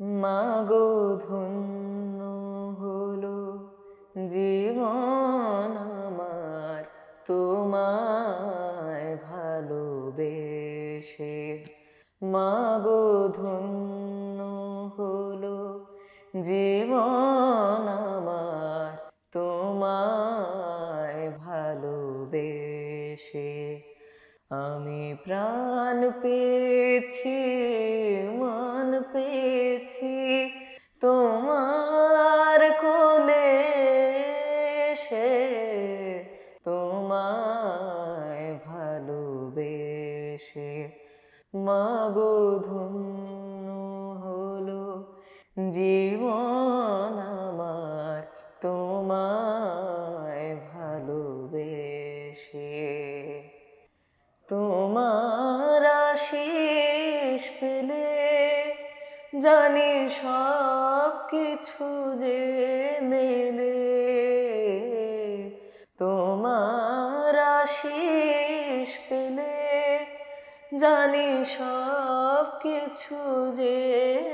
মাগো ধন্য হলো জীবন আমার, তোমায় ভালোবেসে। মাগো ধন্য হলো জীবন আমার, তোমায় ভালোবেসে। আমি প্রাণ পেয়েছি, মান পেয়েছি তোমার কোলে সে তোমায় ভালোবেসে। মাগো ধন্য হলো জীবন আমার, তোমায় ভালোবেসে। তোমার পেলে জানি সব কিছু যে মেলে তোমার আশিস পেলে জানি সব কিছু যে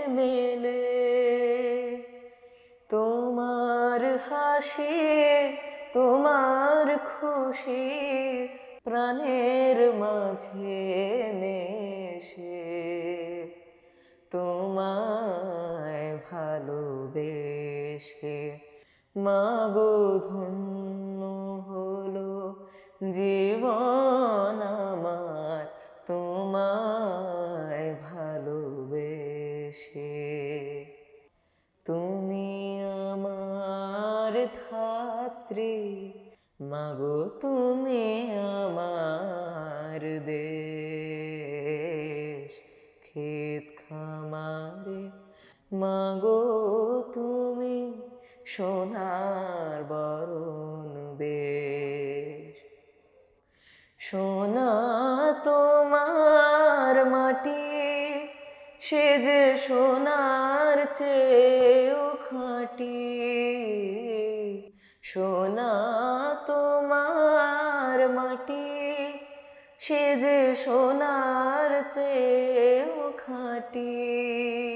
মেলে তোমার হাসি, তোমার খুশি প্রাণের মাঝে মেশে। তোমায় ভালোবেসে। মাগো, ধন্য হলো জীবন আমার, তোমায় ভালোবেসে। তুমি আমার ধাত্রী, মাগো, তুমি আমার দেশ। সোনার বরণ বেশ। সোনা তোমার মাটি, সে যে সোনার চেয়েও খাঁটি। সোনা তোমার মাটি, সে যে সোনার চেয়েও খাঁটি।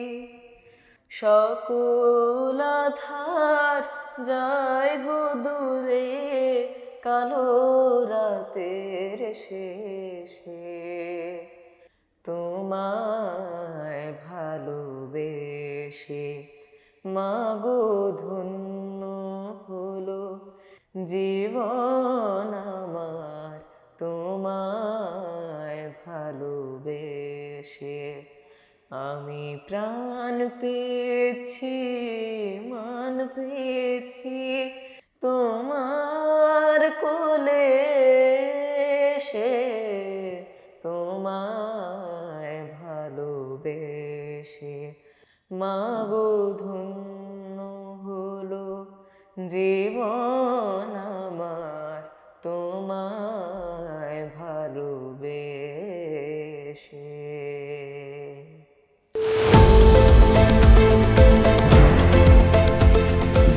সকল আধার যায় গো দূরে, কালো রাতের শেষে। তোমায় ভালোবেসে মাগো ধন্য হলো জীবন আমার। তোমায় আমি প্রাণ পেয়েছি মান পেয়েছি। তোমার কোলে সে তোমায় ভালোবেসে মাগো ধন্য হলো জীবন।